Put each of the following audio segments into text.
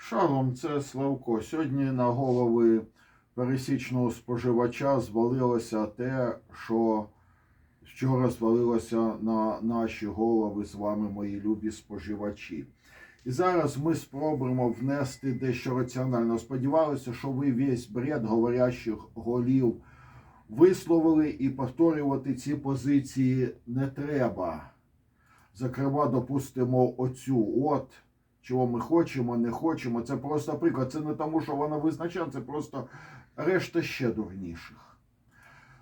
Шалом, це Славко. Сьогодні на голови пересічного споживача звалилося те, що вчора звалилося на наші голови з вами, мої любі споживачі. І зараз ми спробуємо внести дещо раціонально. Сподівалися, що ви весь бред говорящих голів висловили і повторювати ці позиції не треба. Зокрема, допустимо, оцю от чого ми хочемо, не хочемо. Це просто приклад. Це не тому, що вона визначає, це просто решта ще дурніших.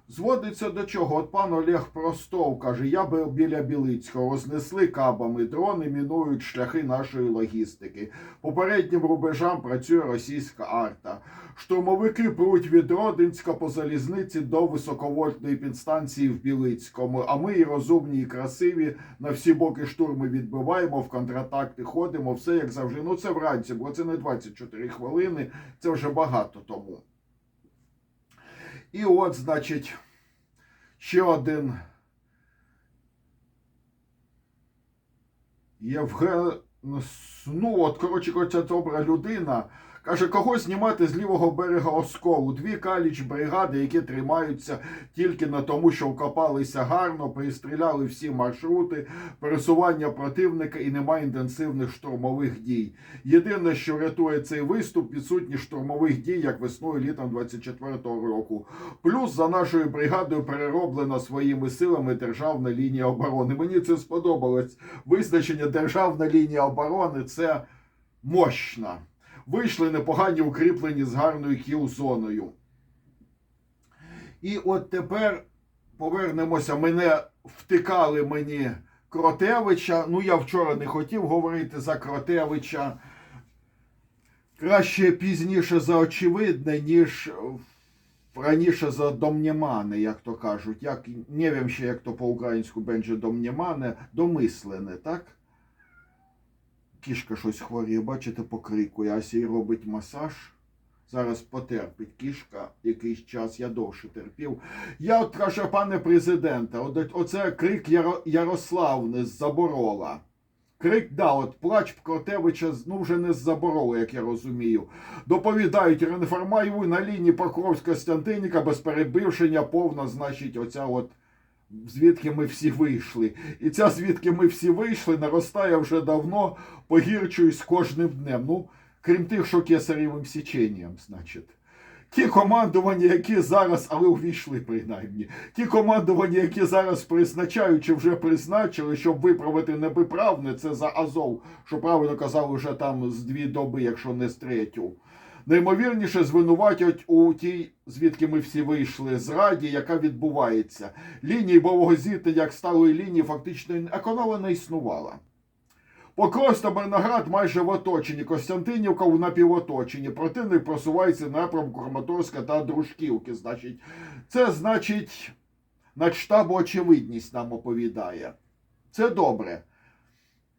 Зводиться до чого? От пан Олег Простов каже: я би біля Білицького рознесли кабами, дрони мінують шляхи нашої логістики. Попереднім рубежам працює російська арта. Штурмовики пруть від Родинська по залізниці до високовольтної підстанції в Білицькому. А ми і розумні, і красиві на всі боки штурми відбиваємо, в контратакти ходимо, все як завжди. Ну це вранці, бо це не 24 хвилини, це вже багато тому. І от, значить, ще один Євген. Ну, от, коротше, ця добра людина. Каже, кого знімати з лівого берега Осколу? Дві каліч бригади, які тримаються тільки на тому, що вкопалися гарно, пристріляли всі маршрути, пересування противника і немає інтенсивних штурмових дій. Єдине, що рятує цей виступ, відсутність штурмових дій, як весною літом 24-го року. Плюс за нашою бригадою перероблена своїми силами державна лінія оборони. Мені це сподобалось. Визначення державна лінія оборони це мощно. Вийшли непогані укріплені з гарною кіл-зоною. І от тепер повернемося. Мене втикали мені Кротевича. Ну, я вчора не хотів говорити за Кротевича. Краще пізніше за очевидне, ніж раніше за домнємане, як то кажуть. Як, не wiem ще, як то по-українську бенже домнємане, домислене, так? Кішка щось хворіє, бачите, покрикує, а сій робить масаж. Зараз потерпить кішка якийсь час, я довше терпів. Я от каже, пане президенте, от, оце крик Яро, Ярославни з Заборола. Крик, да, от плач Кротевича, ну вже не з Заборола, як я розумію. Доповідають Ренформаєву на лінії Покровська-Стянтиніка без перебившення повна, значить, оця от звідки ми всі вийшли. І ця звідки ми всі вийшли, наростає вже давно, погірчуюсь кожним днем. Ну, крім тих, що кесарєвим січенням, значить. Ті командування, які зараз, але увійшли принаймні, ті командування, які зараз призначають чи вже призначили, щоб виправити неприправне, це за Азов, що правильно казали вже там з дві доби, якщо не з третю. Наймовірніше звинуватять у тій, звідки ми всі вийшли, зраді, яка відбувається. Лінії бойового зіткнення, як сталої лінії, фактично економа не існувала. Покровськ та Мирноград майже в оточенні, Костянтинівка у напівоточенні. Противник просувається напрямку Краматорська та Дружківки. Значить, це значить, надштабу очевидність нам оповідає. Це добре.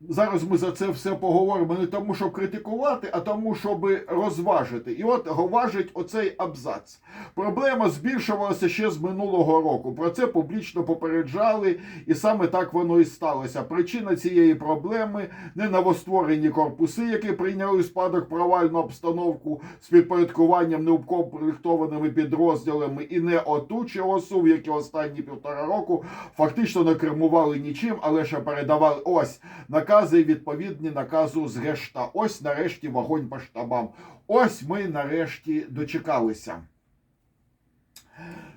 Зараз ми за це все поговоримо не тому, щоб критикувати, а тому, щоб розважити. І от важить оцей абзац. Проблема збільшувалася ще з минулого року. Про це публічно попереджали, і саме так воно і сталося. Причина цієї проблеми не новостворені корпуси, які прийняли спадок провальну обстановку з підпорядкуванням неукомплектованими підрозділами, і не отучі ОСУ, які останні півтора року фактично не кермували нічим, але ще передавали ось накази відповідні наказу з гешта. Ось нарешті вогонь по штабам. Ось ми нарешті дочекалися.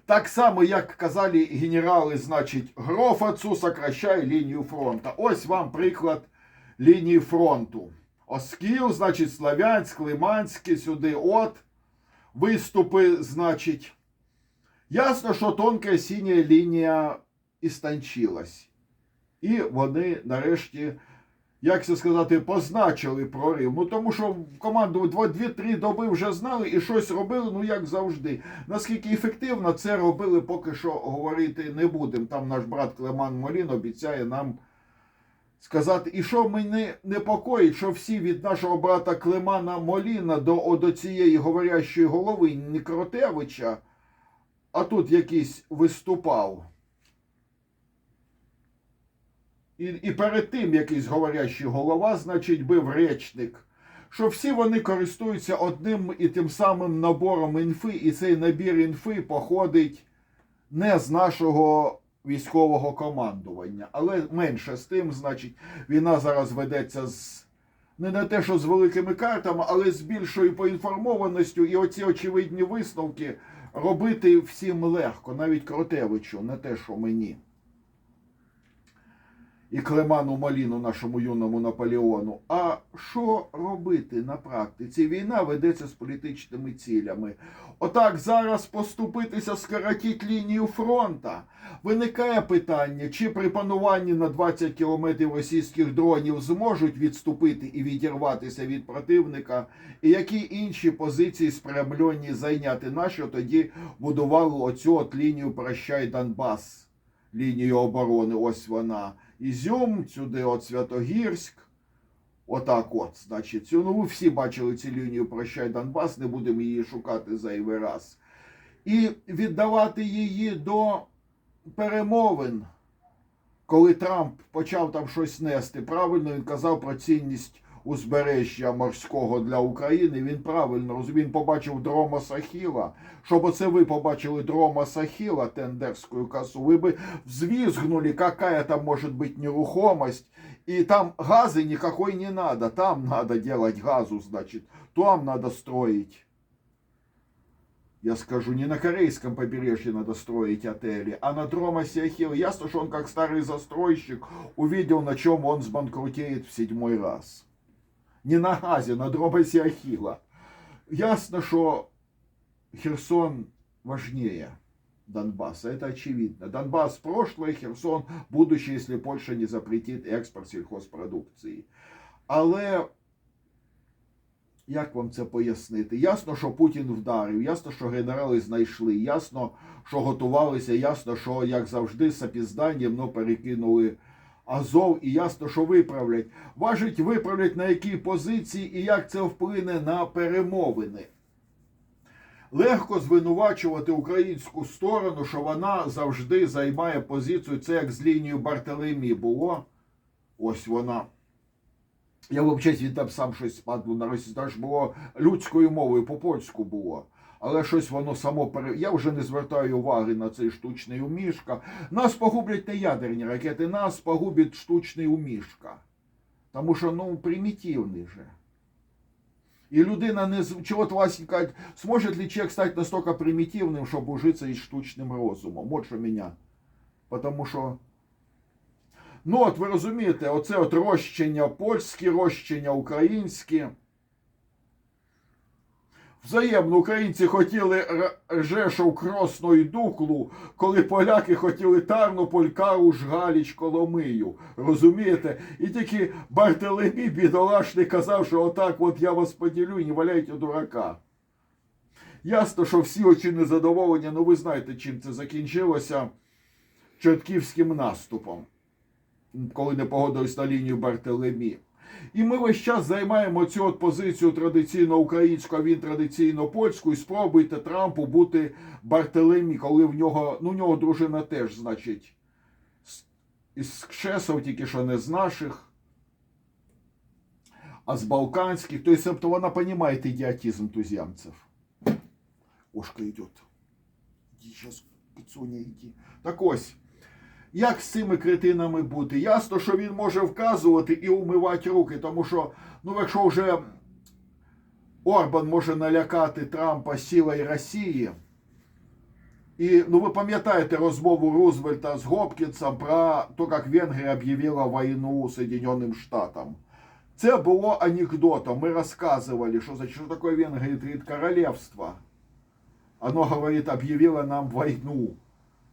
Так само, як казали генерали, значить, Грофацу сокращає лінію фронту. Ось вам приклад лінії фронту. Оскіл, значить, Славянськ, Лиманське, сюди от. Виступи, значить. Ясно, що тонка синя лінія істончилась. І вони нарешті, як це сказати, позначили прорив. Ну тому що в команду 2-3 доби вже знали і щось робили, ну як завжди. Наскільки ефективно це робили, поки що говорити не будемо. Там наш брат Клеман Молін обіцяє нам сказати. І що мене непокоїть, що всі від нашого брата Клемана Моліна до, до цієї говорящої голови Нікротевича, а тут якийсь виступав. І, і перед тим якийсь говорящий голова, значить, бив речник, що всі вони користуються одним і тим самим набором інфи, і цей набір інфи походить не з нашого військового командування, але менше з тим, значить, війна зараз ведеться з не на те, що з великими картами, але з більшою поінформованістю, і оці очевидні висновки робити всім легко, навіть Кротевичу, не те, що мені. І Клеману Маліну, нашому юному Наполеону. А що робити на практиці? Війна ведеться з політичними цілями. Отак зараз поступитися, скоротіть лінію фронта. Виникає питання, чи при пануванні на 20 кілометрів російських дронів зможуть відступити і відірватися від противника, і які інші позиції спрямлені зайняти нащо тоді будували оцю от лінію Прощай Донбас, лінію оборони. Ось вона. Ізюм, сюди от Святогірськ. Отак от, значить, ну ви всі бачили цю лінію Прощай Донбас, не будемо її шукати зайвий раз. І віддавати її до перемовин, коли Трамп почав там щось нести. Правильно він казав про цінність узбережжя морського для України. Він правильно розумів, він побачив дрома Сахіла. Щоб оце ви побачили дрома Сахіла, тендерську касу, ви би взвизгнули, какая там может быть нерухомость. И там газы никакой не надо. Там надо делать газу, значит. Там надо строить. Я скажу, не на корейском побережье надо строить отели, а на Дромосе Ахилл. Ясно, что он как старый застройщик увидел, на чем он сбанкрутеет в седьмой раз. Не на газе, на Дромосе Ахилла. Ясно, что Херсон важнее Донбасса. Это очевидно. Донбасс прошлое, Херсон будущее, если Польша не запретит експорт сільхозпродукції. Але як вам це пояснити? Ясно, що Путін вдарив, ясно, що генерали знайшли, ясно, що готувалися, ясно, що, як завжди, з опізданням ну, перекинули Азов, і ясно, що виправлять. Важить виправлять на якій позиції і як це вплине на перемовини. Легко звинувачувати українську сторону, що вона завжди займає позицію. Це як з лінією Бартелемі було. Ось вона. Я взагалі він там сам щось спадло на Росії. Це ж було людською мовою, по-польську було. Але щось воно само пере. Я вже не звертаю уваги на цей штучний умішка. Нас погублять не ядерні ракети, нас погубить штучний умішка. Тому що ну примітивний же. И людина не чего вас кажуть, сможет ли человек стать настолько примитивным, чтобы ужиться із штучним розумом? Вот що меня. Потому що. Ну, от ви розумієте, оце от розчення польське, розчення українське. Взаємно українці хотіли Р- Жешов, Кросну і Дуклу, коли поляки хотіли Тарнополь, Каруш, Галіч, Коломию. Розумієте? І тільки Бартелемі бідолашний казав, що отак от я вас поділю і не валяйте дурака. Ясно, що всі очі незадоволені, ну ви знаєте, чим це закінчилося Чортківським наступом, коли не погодились на лінію Бартелемі. І ми весь час займаємо цю от позицію традиційно українську, а він традиційно польську, і спробуйте Трампу бути Бартелемі, коли в нього, ну, в нього дружина теж, значить, із Кшесов, тільки що не з наших, а з балканських. То есть, тобто вона розуміє ідіотизм туземців. Ошка йде. Зараз, Кицуня, йди. Так ось. Як з цими кретинами бути? Ясно, що він може вказувати і умивати руки, тому що, ну, якщо вже Орбан може налякати Трампа силою Росії, і ну, ви пам'ятаєте розмову Рузвельта з Гопкінсом про те, як Венгрія об'явила війну Соединенным Штатам. Це було анекдотом. Мы рассказывали, что значит, что такое Венгрия, говорит, королевство. Оно, говорит, объявило нам войну.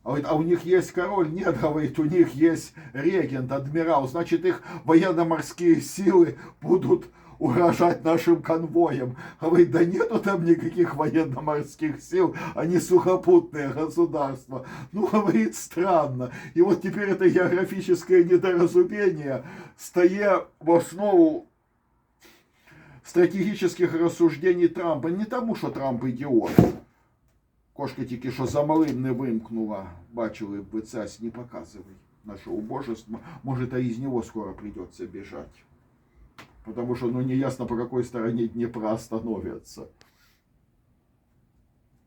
Говорит, а у них есть король? Нет, говорит, у них есть регент, адмирал. Значит, их военно-морские силы будут угрожать нашим конвоям. Говорит, да нету там никаких военно-морских сил, они сухопутное государство. Ну, говорит, странно. И вот теперь это географическое недоразумение, стоя в основу стратегических рассуждений Трампа. Не тому, що Трамп ідіот. Кошка тільки що за малим не вимкнула. Бачили б ви цясь, не показывай наше убожество. Может, а из него скоро придется бежать. Потому что, ну, неясно, по какой стороне Днепра остановятся.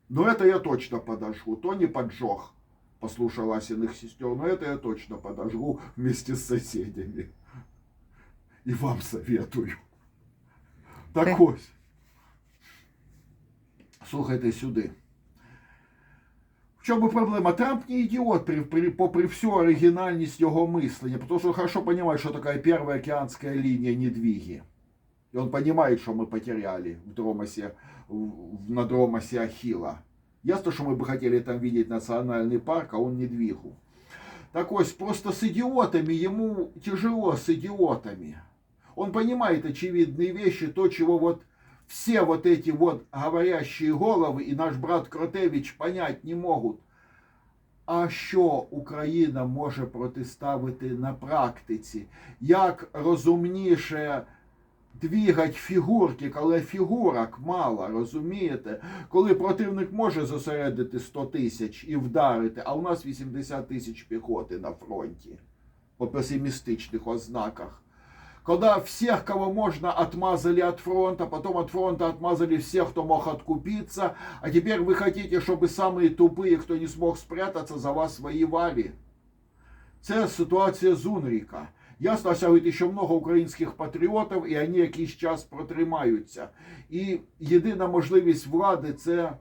Но это я точно подожгу. То не поджег, послушал Асиных сестер, но это я точно подожгу вместе с соседями. І вам советую. Так ось. Слухайте сюди. В чому проблема? Трамп не ідіот, при, при, попри всю оригінальність його мислення, потому что хорошо понимает, что такая первая океанская линия недвиги. И он понимает, что мы потеряли в Дромосе, в, на Дромосе Ахилла. Ясно, что мы бы хотели там видеть национальный парк, а он недвигу. Так ось, просто с идиотами ему тяжело, с идиотами. Он понимает очевидные вещи, то, чего вот все вот эти вот говорящие головы и наш брат Кротевич понять не можуть. А що Україна може протиставити на практиці? Як розумніше двігать фігурки, коли фігурок мало, розумієте? Коли противник може зосередити 100 тисяч і вдарити, а у нас 80 тисяч піхоти на фронті по песимістичних ознаках Когда всех, кого можно, отмазали от фронта, потом от фронта отмазали всех, кто мог откупиться, а теперь вы хотите, чтобы самые тупые, кто не смог спрятаться, за вас воевали. Це ситуація з Унріка. Ясно, сягують ще много українських патріотів, і вони якийсь час протримаються. І єдина можливість влади це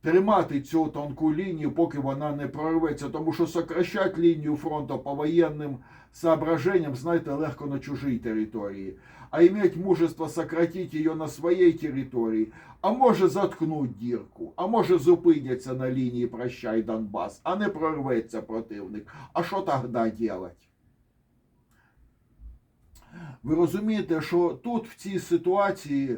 тримати цю тонку лінію, поки вона не прорветься. Тому що сокращати лінію фронту по воєнним соображениям, знаєте, легко на чужій території. А иметь мужество сократить ее на своей территории, а може заткнуть дірку, а може зупиняться на лінії прощай Донбас, а не прорветься противник. А що тоді делать? Ви розумієте, що тут в цій ситуації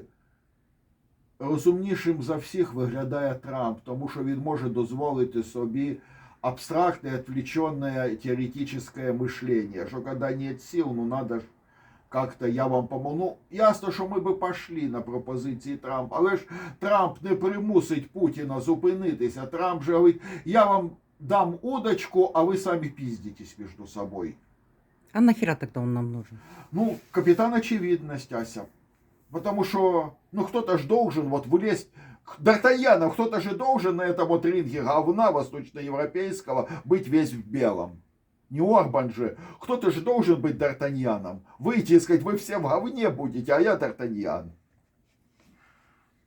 розумнішим за всіх виглядає Трамп, тому що він може дозволити собі абстрактное, отвлеченное теоретическое мышление, что когда нет сил, ну надо ж как-то я вам помогу. Ну, ясно, що ми би пошли на пропозиції Трампа, але ж Трамп не примусить Путіна зупинитися. Трамп же говорить, я вам дам удочку, а ви самі піздитесь між собою. А нахера тогда он нам нужен? Ну, капитан очевидность, Ася. Потому что, ну, кто-то ж должен вот влезть. Д'Артаньянов, кто-то же должен на этом вот ринге говна восточноевропейского быть весь в белом. Не Орбан же. Кто-то же должен быть Д'Артаньяном. Выйти и сказать, вы все в говне будете, а я Д'Артаньян.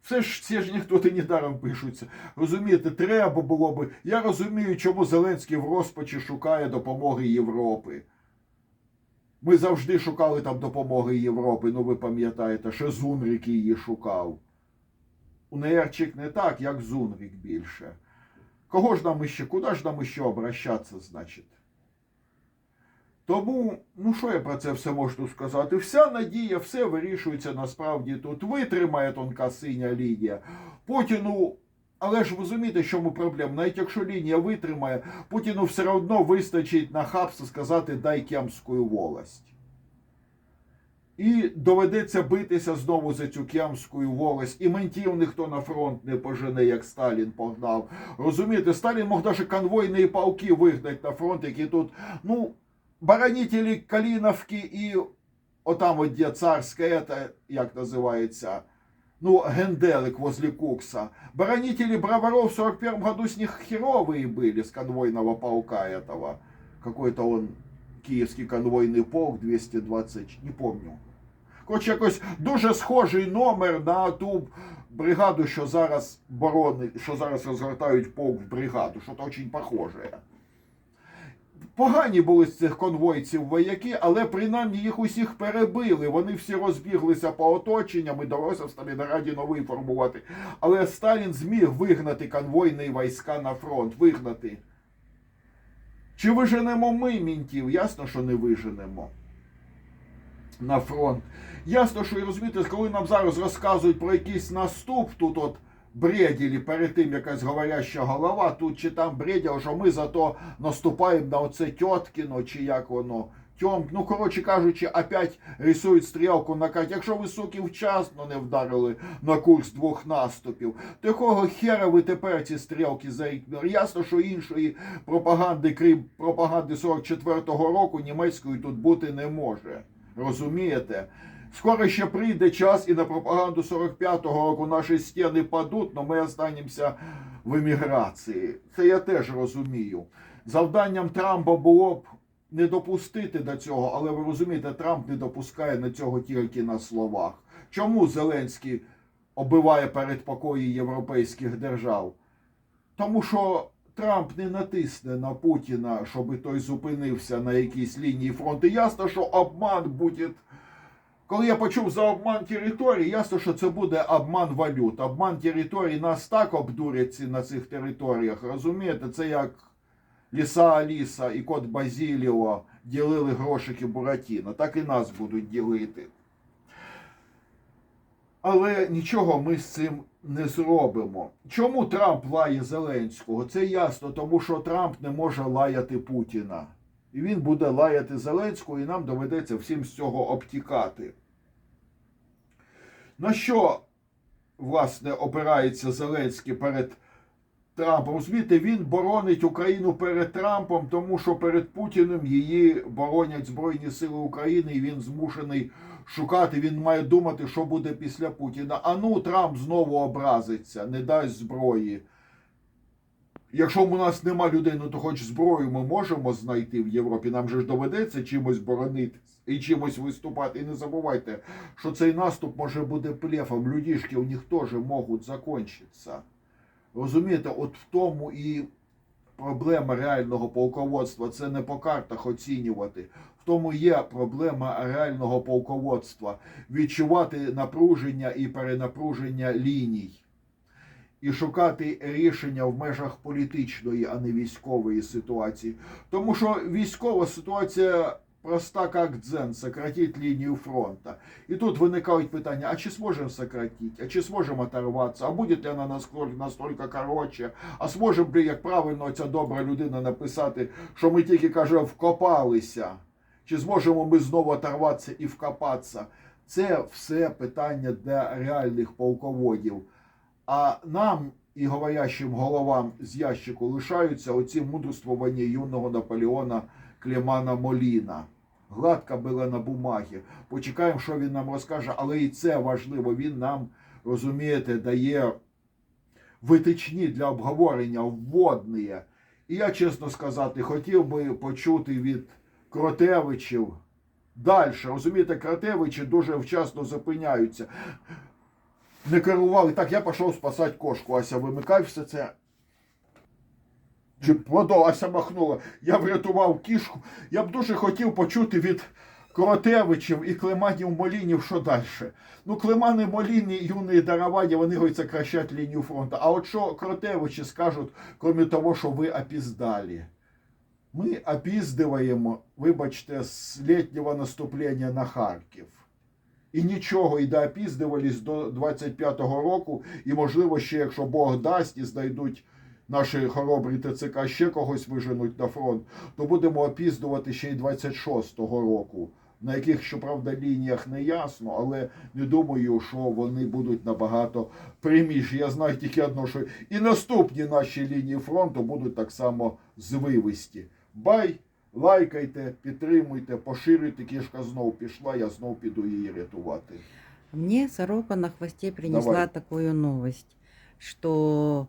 Все ж, все ж ніхто ти недаром пишуться. Розумієте, треба було би. Я розумію, чому Зеленський в розпачі шукає допомоги Європи. Ми завжди шукали там допомоги Європи, ну ви пам'ятаєте, що Зунрік її шукав. УНРчик не так, як Зунрік більше. Кого ж нам іще, куди ж нам іще обращатися, значить? Тому, ну що я про це все можу сказати? Вся надія, все вирішується насправді тут. Витримає тонка синя лінія. Путіну, але ж розумієте, в чому проблема? Навіть якщо лінія витримає, Путіну все одно вистачить на хабство сказати дай Кемську волость. І доведеться битися знову за цю Кемську волость. І ментів ніхто на фронт не пожене, як Сталін погнав. Розумієте, Сталін мог навіть конвойні палки вигнати на фронт, які тут, ну, баронителі Каліновки і отам от де царське, это, як називається, ну, Генделик возле Кукса. Баронители Броваров в 41 году с них херовые были, с конвойного полка этого. Какой-то он київський конвойний полк 220, не помню. Коротше, якось дуже схожий номер на ту бригаду, що зараз борони, що зараз розгортають полк в бригаду, що то дуже похоже. Погані були з цих конвойців вояки, але принаймні їх усіх перебили. Вони всі розбіглися по оточенням і довелося в Сталінграді новий формувати. Але Сталін зміг вигнати конвойні війська на фронт. Вигнати. Чи виженемо ми мінтів? Ясно, що не виженемо на фронт. Ясно, що і розумієте, коли нам зараз розказують про якийсь наступ, тут от бреділі перед тим якась говоряща голова, тут чи там бреділо, що ми зато наступаємо на оце Тьоткіно, чи як воно. Тьом, ну, коротше кажучи, опять рисують стрілку на карті. Якщо ви, суки, вчасно не вдарили на курс двох наступів, то якого хера ви тепер ці стрілки заїкнули? Ясно, що іншої пропаганди, крім пропаганди 44-го року, німецької тут бути не може. Розумієте? Скоро ще прийде час і на пропаганду 45-го року наші стіни падуть, але ми останемося в еміграції. Це я теж розумію. Завданням Трампа було б не допустити до цього, але ви розумієте, Трамп не допускає на цього тільки на словах. Чому Зеленський оббиває передпокої європейських держав? Тому що Трамп не натисне на Путіна, щоб той зупинився на якійсь лінії фронту. Ясно, що обман буде. Коли я почув за обман територій, ясно, що це буде обман валют. Обман територій нас так обдурять на цих територіях. Розумієте, це як Ліса Аліса і кот Базіліо ділили грошики Буратіно. Так і нас будуть ділити. Але нічого ми з цим не зробимо. Чому Трамп лає Зеленського? Це ясно, тому що Трамп не може лаяти Путіна. І він буде лаяти Зеленського, і нам доведеться всім з цього обтікати. На що, власне, опирається Зеленський перед Трампом? Розумієте, він боронить Україну перед Трампом, тому що перед Путіним її боронять Збройні Сили України, і він змушений шукати. Він має думати, що буде після Путіна. А ну, Трамп знову образиться, не дасть зброї. Якщо у нас нема людей, ну то хоч зброю ми можемо знайти в Європі. Нам же ж доведеться чимось боронитись і чимось виступати. І не забувайте, що цей наступ може бути плефом. Людішки у них теж можуть закінчитися. Розумієте, от в тому і проблема реального полководства. Це не по картах оцінювати. В тому є проблема реального полководства. Відчувати напруження і перенапруження ліній. І шукати рішення в межах політичної, а не військової ситуації. Тому що військова ситуація проста, як дзен, сократить лінію фронта. І тут виникають питання: а чи зможемо сократити, а чи зможемо оторватися, а буде ли вона наскільки настільки коротше, а зможемо ли, як правильно ця добра людина написати, що ми тільки каже, вкопалися, чи зможемо ми знову оторватися і вкопатися? Це все питання для реальних полководів. А нам і говорящим головам з ящику лишаються оці мудрствування юного Наполеона Клемана Моліна. Гладка була на бумагі. Почекаємо, що він нам розкаже, але і це важливо. Він нам, розумієте, дає витичні для обговорення, вводні. І я, чесно сказати, хотів би почути від Кротевичів далі. Розумієте, Кротевичі дуже вчасно зупиняються не керували. Так, я пішов спасати кошку. Ася вимикай все це. Чи махнула. Я врятував кішку. Я б дуже хотів почути від Коротевичів і Клеманів Молінів, що далі. Ну, Клемани Моліні, юні Дараваді, вони говорять, сокращать лінію фронту. А от що Кротевичі скажуть, крім того, що ви опіздалі? Ми опіздуємо, вибачте, з літнього наступлення на Харків. І нічого, і доопіздувались до 25-го року, і можливо ще, якщо Бог дасть і знайдуть наші хоробрі ТЦК ще когось виженуть на фронт, то будемо опіздувати ще й 26-го року, на яких, щоправда, лініях не ясно, але не думаю, що вони будуть набагато пряміші. Я знаю тільки одно, що і наступні наші лінії фронту будуть так само звивисті. Бай! Лайкайте, підтримуйте, поширюйте, кішка знов пішла, я знов піду її рятувати. Мне сорока на хвосте принесла Давай. такую новость, что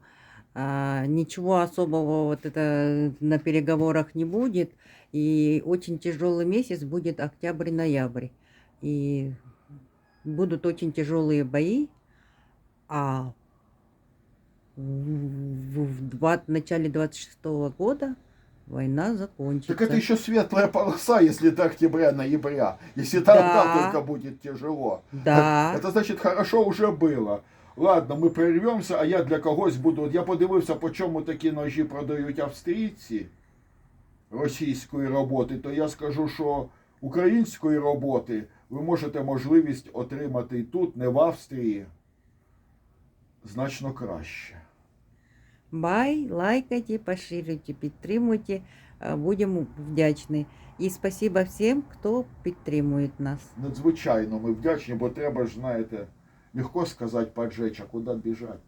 а, ничего особого вот это на переговорах не будет, и очень тяжелый месяц будет октябрь-ноябрь, и будут очень тяжелые бои, а в, в два- в начале 26 года война закончится. Так это еще светлая полоса, если до октября-ноября. Если тогда Да. только будет тяжело. Да. Это значит, хорошо уже было. Ладно, ми перервемося, а я для когось буду. От Я подивився, по чому такі ножі продають австрійці російської роботи, то я скажу, що української роботи ви можете можливість отримати і тут, не в Австрії, значно краще. Бай, лайкайте, поширюйте, підтримуйте. Е, Будемо вдячні. І спасибо всім, хто підтримує нас. Надзвичайно ми вдячні, бо треба ж, знаєте, легко сказать поджечь, а куда біжати.